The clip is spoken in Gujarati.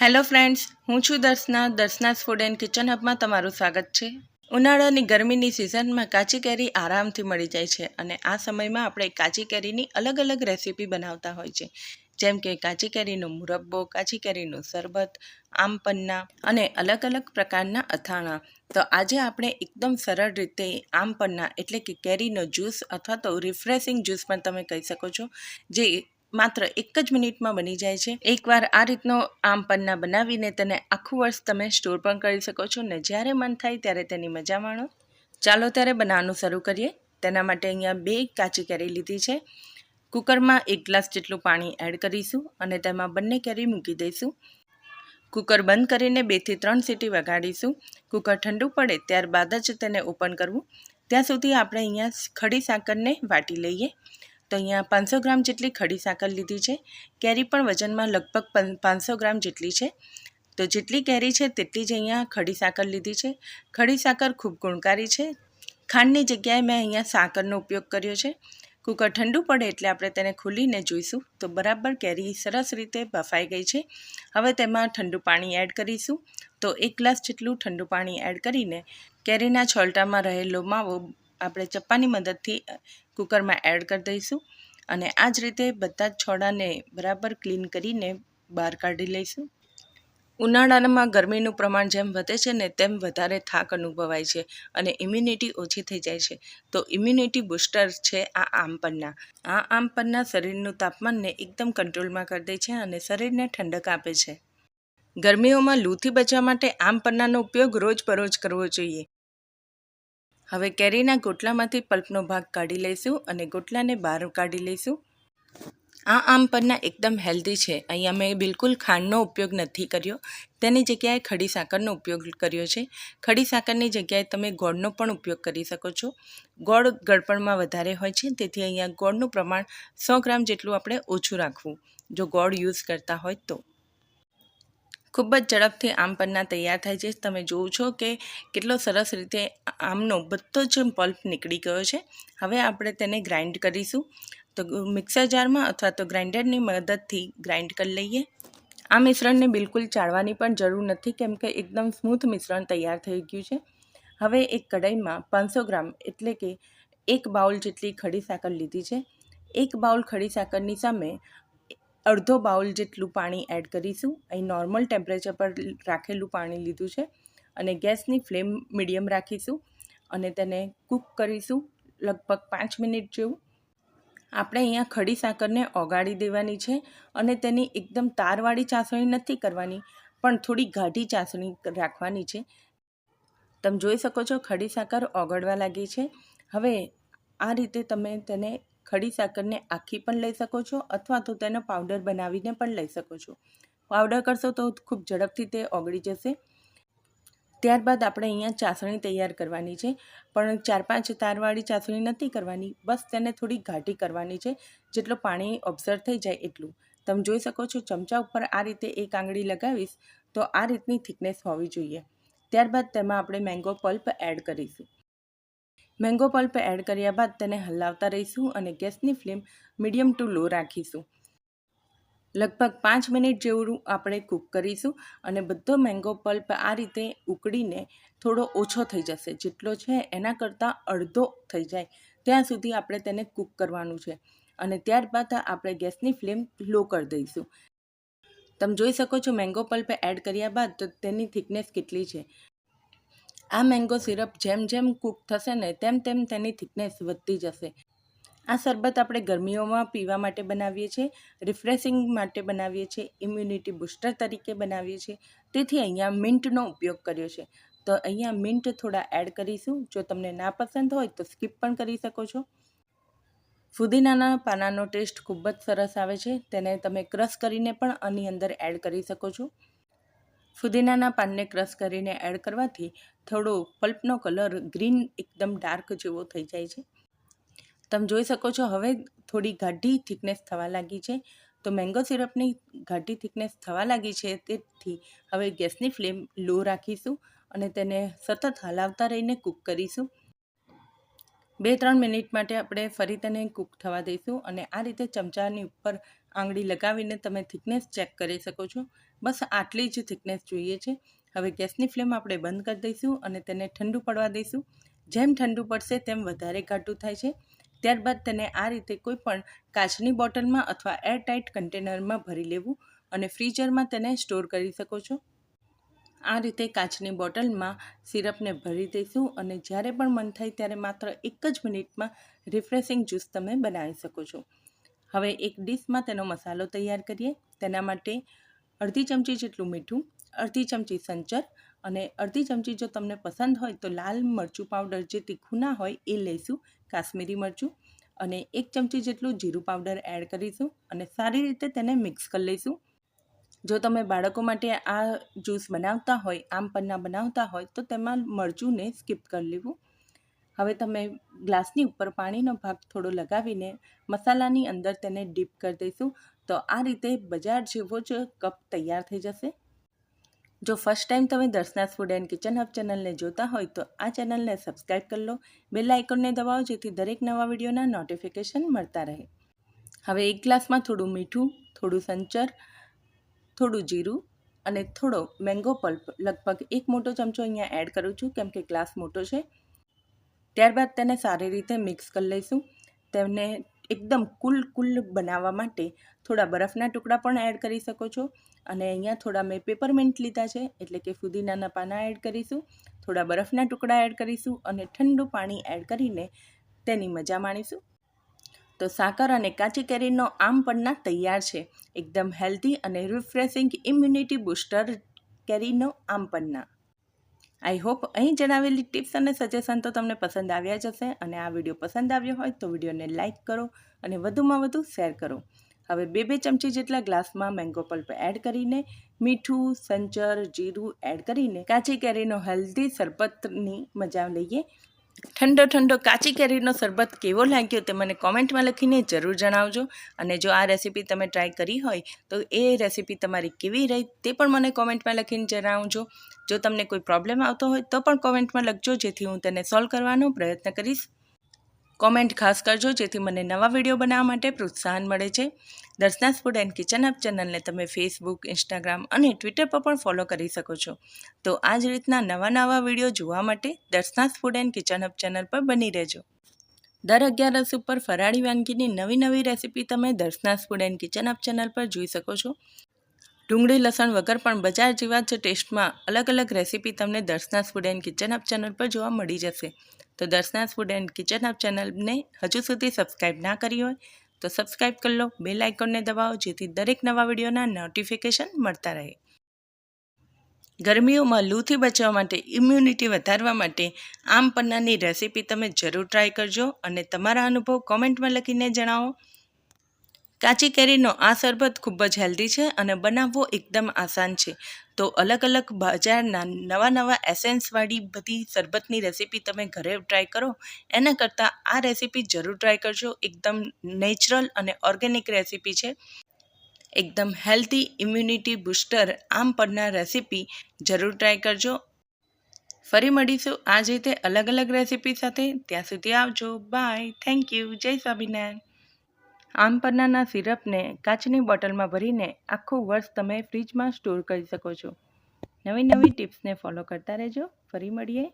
હેલો ફ્રેન્ડ્સ, હું છું Darshana. Darshana's food and kitchen હબમાં તમારું સ્વાગત છે. ઉનાળાની ગરમીની સિઝનમાં કાચી કેરી આરામથી મળી જાય છે અને આ સમયમાં આપણે કાચી કેરીની અલગ અલગ રેસીપી બનાવતા હોય છે. જેમ કે કાચી કેરીનો મુરબ્બો કાચી કેરીનું શરબત આમ પન્ના અને અલગ અલગ પ્રકારના અથાણા. તો આજે આપણે એકદમ સરળ રીતે આમ પન્ના એટલે કે કેરીનો જ્યુસ અથવા તો રિફ્રેશિંગ જ્યુસ પણ તમે કહી શકો છો, જે માત્ર એક જ મિનિટમાં બની જાય છે. એકવાર આ રીતનો આમ પન્ના બનાવીને તેને આખું વર્ષ તમે સ્ટોર પણ કરી શકો છો ને જ્યારે મન થાય ત્યારે તેની મજા માણો. ચાલો ત્યારે બનાવવાનું શરૂ કરીએ. તેના માટે અહીંયા બે કાચી કેરી લીધી છે. કુકરમાં એક ગ્લાસ જેટલું પાણી એડ કરીશું અને તેમાં બંને કેરી મૂકી દઈશું. કુકર બંધ કરીને બેથી ત્રણ સીટી વગાડીશું. કુકર ઠંડુ પડે ત્યારબાદ જ તેને ઓપન કરવું. ત્યાં સુધી આપણે અહીંયા ખડી સાકરને વાટી લઈએ. તો અહીંયા પાંચસો ગ્રામ જેટલી ખડી સાકર લીધી છે. કેરી પણ વજનમાં લગભગ પાંચસો ગ્રામ જેટલી છે. તો જેટલી કેરી છે તેટલી જ અહીંયા ખડી સાકર લીધી છે. ખડી સાકર ખૂબ ગુણકારી છે. ખાંડની જગ્યાએ મેં અહીંયા સાકરનો ઉપયોગ કર્યો છે. કુકર ઠંડુ પડે એટલે આપણે તેને ખોલીને જોઈશું. તો બરાબર કેરી સરસ રીતે બફાઈ ગઈ છે. હવે તેમાં ઠંડુ પાણી એડ કરીશું. તો એક ગ્લાસ જેટલું ઠંડુ પાણી એડ કરીને કેરીના છોલટામાં રહેલો માવો આપણે ચપ્પાની મદદથી કુકરમાં એડ કરી દઈશું અને આ જ રીતે બધા જ છોડાને બરાબર ક્લીન કરીને બહાર કાઢી લઈશું. ઉનાળામાં ગરમીનું પ્રમાણ જેમ વધે છે ને તેમ વધારે થાક અનુભવાય છે અને ઇમ્યુનિટી ઓછી થઈ જાય છે. તો ઇમ્યુનિટી બૂસ્ટર છે આ આમ પન્ના. આ આમ પન્ના શરીરનું તાપમાનને એકદમ કંટ્રોલમાં કરી દે છે અને શરીરને ઠંડક આપે છે. ગરમીઓમાં લૂથી બચવા માટે આમ પન્નાનો ઉપયોગ રોજ બરોજ કરવો જોઈએ. હવે કેરીના ગોટલામાંથી પલ્પનો ભાગ કાઢી લઈશું અને ગોટલાને બહાર કાઢી લઈશું. આ આમ પરના એકદમ હેલ્ધી છે. અહીંયા મેં બિલકુલ ખાંડનો ઉપયોગ નથી કર્યો. તેની જગ્યાએ ખડી સાકરનો ઉપયોગ કર્યો છે. ખડી સાકરની જગ્યાએ તમે ગોળનો પણ ઉપયોગ કરી શકો છો. ગોળ ગળપણમાં વધારે હોય છે. તેથી અહીંયા ગોળનું પ્રમાણ સો ગ્રામ જેટલું આપણે ઓછું રાખવું. જો ગોળ યુઝ કરતા હોય તો. ખૂબ જ ઝડપથી આમ પન્ના તૈયાર થાય છે. તમે જોવો છો કે કેટલો સરસ રીતે આમનો બધો જ પલ્પ નીકળી ગયો છે. હવે આપણે તેને ગ્રાઇન્ડ કરીશું. તો મિક્સર જારમાં અથવા તો ગ્રાઇન્ડરની મદદથી ગ્રાઇન્ડ કરી લઈએ. આ મિશ્રણને બિલકુલ ચાળવાની પણ જરૂર નથી, કેમ કે એકદમ સ્મૂથ મિશ્રણ તૈયાર થઈ ગયું છે. હવે એક કઢાઈમાં પાંચસો ગ્રામ એટલે કે એક બાઉલ જેટલી ખડી સાકર લીધી છે. એક બાઉલ ખડી સાકરની સામે અડધો બાઉલ જેટલું પાણી એડ કરીશું. અહીં નોર્મલ ટેમ્પરેચર પર રાખેલું પાણી લીધું છે અને ગેસની ફ્લેમ મીડિયમ રાખીશું અને તેને કૂક કરીશું લગભગ પાંચ મિનિટ જેવું. આપણે અહીંયા ખડી સાકરને ઓગાળી દેવાની છે અને તેની એકદમ તારવાળી ચાસણી નથી કરવાની, પણ થોડી ગાઢી ચાસણી રાખવાની છે. તમે જોઈ શકો છો ખડી સાકર ઓગળવા લાગી છે. હવે આ રીતે તમે તેને ખડી સાકરને આખી પણ લઈ શકો છો અથવા તો તેનો પાવડર બનાવીને પણ લઈ શકો છો. પાવડર કરશો તો ખૂબ ઝડપથી તે ઓગળી જશે. ત્યારબાદ આપણે અહીંયા ચાસણી તૈયાર કરવાની છે, પણ ચાર પાંચ તારવાળી ચાસણી નથી કરવાની, બસ તેને થોડી ઘાટી કરવાની છે, જેટલું પાણી ઓબ્ઝર્વ થઈ જાય એટલું. તમે જોઈ શકો છો ચમચા ઉપર આ રીતે એક આંગળી લગાવીશ તો આ રીતની થિકનેસ હોવી જોઈએ. ત્યારબાદ તેમાં આપણે મેંગો પલ્પ એડ કરીશું. મેંગો પલ્પ એડ કર્યા બાદ તેને હલાવતા રહીશું અને ગેસની ફ્લેમ મીડિયમ ટુ લો રાખીશું. લગભગ પાંચ મિનિટ જેવું આપણે કૂક કરીશું અને બધો મેંગો પલ્પ આ રીતે ઉકળીને થોડો ઓછો થઈ જશે. જેટલો છે એના કરતાં અડધો થઈ જાય. ત્યાં સુધી આપણે તેને કૂક કરવાનું છે અને ત્યારબાદ આપણે ગેસની ફ્લેમ લો કરી દઈશું. તમે જોઈ શકો છો મેંગો પલ્પ એડ કર્યા બાદ તો તેની થિકનેસ કેટલી છે. આ મેંગો સિરપ જેમ જેમ કૂક થશે ને તેમ તેમ તેની થિકનેસ વધતી જશે. આ શરબત આપણે ગરમીઓમાં પીવા માટે બનાવીએ છીએ રિફ્રેશિંગ માટે બનાવીએ છીએ ઇમ્યુનિટી બૂસ્ટર તરીકે બનાવીએ છીએ. તેથી અહીંયા મિન્ટનો ઉપયોગ કર્યો છે. તો અહીંયા મિન્ટ થોડા એડ કરીશું. જો તમને ના પસંદ હોય તો સ્કીપ પણ કરી શકો છો. ફુદીનાના પાનાનો ટેસ્ટ ખૂબ જ સરસ આવે છે. તેને તમે ક્રશ કરીને પણ આની અંદર એડ કરી શકો છો. ફુદીનાના પાનને ક્રશ કરીને એડ કરવાથી થોડો પલ્પનો કલર ગ્રીન એકદમ ડાર્ક જેવો થઈ જાય છે. તમે જોઈ શકો છો, હવે થોડી ગાઢી થિકનેસ થવા લાગી છે. તો મેંગો સિરપની ગાઢી થિકનેસ થવા લાગી છે તેથી હવે ગેસની ફ્લેમ લો રાખીશું અને તેને સતત હલાવતા રહીને કૂક કરીશું. બે ત્રણ મિનિટ માટે આપણે ફરી તેને કૂક થવા દઈશું અને આ રીતે ચમચાની ઉપર આંગળી લગાવીને તમે થિકનેસ ચેક કરી શકો છો. બસ આટલી જ થિકનેસ જોઈએ છે. હવે ગેસની ફ્લેમ આપણે બંધ કરી દઈશું અને તેને ઠંડુ પડવા દઈશું. જેમ ઠંડુ પડશે તેમ વધારે ઘાટું થાય છે. ત્યારબાદ તેને આ રીતે કોઈ પણ કાચની બોટલમાં અથવા એરટાઇટ કન્ટેનરમાં ભરી લેવું અને ફ્રીઝરમાં તેને સ્ટોર કરી શકો છો. આ રીતે કાચની બોટલમાં સિરપને ભરી દઈશું અને જ્યારે પણ મન થાય ત્યારે માત્ર એક જ મિનિટમાં રિફ્રેશિંગ જ્યુસ તમે બનાવી શકો છો. હવે એક ડીશમાં તેનો મસાલો તૈયાર કરીએ. તેના માટે અડધી ચમચી જેટલું મીઠું, અડધી ચમચી સંચર અને અડધી ચમચી જો તમને પસંદ હોય તો લાલ મરચું પાવડર જે તીખું ના હોય એ લઈશું, કાશ્મીરી મરચું અને એક ચમચી જેટલું જીરું પાવડર એડ કરીશું અને સારી રીતે તેને મિક્સ કરી લઈશું. જો તમે બાળકો માટે આ જ્યુસ બનાવતા હોય, આમ પન્ના બનાવતા હોય, તો તેમાં મરચુંને સ્કીપ કરી લેવું. હવે તમે ગ્લાસની ઉપર પાણીનો ભાગ થોડો લગાવીને મસાલાની અંદર તેને ડીપ કરી દઈશું. તો આ રીતે બજાર જેવો જ કપ તૈયાર થઈ જશે. જો ફર્સ્ટ ટાઈમ તમે Darshana food and kitchen hub ચેનલને જોતા હોય, તો આ ચેનલને સબસ્ક્રાઈબ કરી લો. બેલ આઇકોનને દબાવો, જેથી દરેક નવા વિડીયોના નોટિફિકેશન મળતા રહે. હવે એક ગ્લાસમાં થોડું મીઠું, થોડું સંચર થોડું જીરું અને થોડો મેંગો પલ્પ લગભગ એક મોટો ચમચો અહીંયા એડ કરું છું, કેમ કે ગ્લાસ મોટો છે. ત્યારબાદ તેને સારી રીતે મિક્સ કરી લઈશું. તેમને એકદમ કુલ કુલ બનાવવા માટે થોડા બરફના ટુકડા પણ એડ કરી શકો છો. અને અહીંયા થોડા મેં પેપરમેન્ટ લીધા છે, એટલે કે ફુદીનાના પાના એડ કરીશું. થોડા બરફના ટુકડા એડ કરીશું અને ઠંડુ પાણી એડ કરીને તેની મજા માણીશું. તો સાકર અને કાચી કેરીનો આમ પન્ના તૈયાર છે. એકદમ હેલ્ધી અને રિફ્રેશિંગ ઇમ્યુનિટી બૂસ્ટર કેરીનો આમ પન્ના. આઈ હોપ અહીં જણાવેલી ટિપ્સ અને સજેશન તો તમને પસંદ આવ્યા જ હશે અને આ વીડિયો પસંદ આવ્યો હોય તો વિડીયોને લાઇક કરો અને વધુમાં વધુ શેર કરો. હવે બે બે ચમચી જેટલા ગ્લાસમાં મેંગો પલ્પ એડ કરીને, મીઠું, સંચર, જીરું એડ કરીને કાચી કેરીનો હેલ્ધી શરબતની મજા લઈએ. ઠંડો ઠંડો કાચી કેરીનો શરબત કેવો લાગ્યો તે મને કોમેન્ટમાં લખીને જરૂર જણાવજો. અને જો આ રેસીપી તમે ટ્રાય કરી હોય તો એ રેસીપી તમારી કેવી રહી તે પણ મને કોમેન્ટમાં લખીને જણાવજો. જો તમને કોઈ પ્રોબ્લેમ આવતો હોય તો પણ કોમેન્ટમાં લખજો જેથી હું તેને સોલ્વ કરવાનો પ્રયત્ન કરીશ. કોમેન્ટ ખાસ કરજો, જેથી મને નવા વીડિયો બનાવવા માટે પ્રોત્સાહન મળે છે. Darshana's food and kitchen hub ચેનલને તમે ફેસબુક, ઇન્સ્ટાગ્રામ અને ટ્વિટર પર પણ ફોલો કરી શકો છો. તો આ જ રીતના નવા નવા વીડિયો જોવા માટે Darshana's food and kitchen hub channel પર બની રહેજો. દર અગિયારસ ઉપર ફરાળી વાનગીની નવી નવી રેસીપી તમે Darshana's food and kitchen hub channel પર જોઈ શકો છો. ડુંગળી, લસણ વગર પણ બજાર જેવા જ ટેસ્ટમાં અલગ અલગ રેસીપી તમને Darshana's food and kitchen hub channel પર જોવા મળી જશે. તો Darshana's food and kitchen hub ચેનલને હજુ સુધી સબસ્ક્રાઈબ ના કરી હોય, તો સબસ્ક્રાઈબ કરી લો, બેલ આઇકોનને દબાવો, જેથી દરેક નવા વિડીયોના નોટિફિકેશન મળતા રહે. ગરમીઓમાં લૂથી બચવા માટે ઇમ્યુનિટી વધારવા માટે આમ પન્નાની રેસીપી તમે જરૂર ટ્રાય કરજો અને તમારા અનુભવ કોમેન્ટમાં લખીને જણાવો. કાચી કેરીનો આ શરબત ખૂબ જ હેલ્ધી છે અને બનાવવો એકદમ આસાન છે. તો અલગ અલગ બજારના નવા નવા એસેન્સવાળી બધી શરબતની રેસીપી તમે ઘરે ટ્રાય કરો. એના કરતાં આ રેસીપી જરૂર ટ્રાય કરજો. એકદમ નેચરલ અને ઓર્ગેનિક રેસીપી છે. એકદમ હેલ્ધી ઇમ્યુનિટી બૂસ્ટર આમ પરના રેસીપી જરૂર ટ્રાય કરજો. ફરી મળીશું આ જ રીતે અલગ અલગ રેસીપી સાથે. ત્યાં સુધી આવજો. બાય. Thank you. જય સ્વામિનારાયણ. આમ પન્નાના સિરપને કાચની બોટલમાં ભરીને આખું વર્ષ તમે ફ્રીજમાં સ્ટોર કરી શકો છો. નવી નવી ટિપ્સને ફોલો કરતા રહેજો. ફરી મળીએ.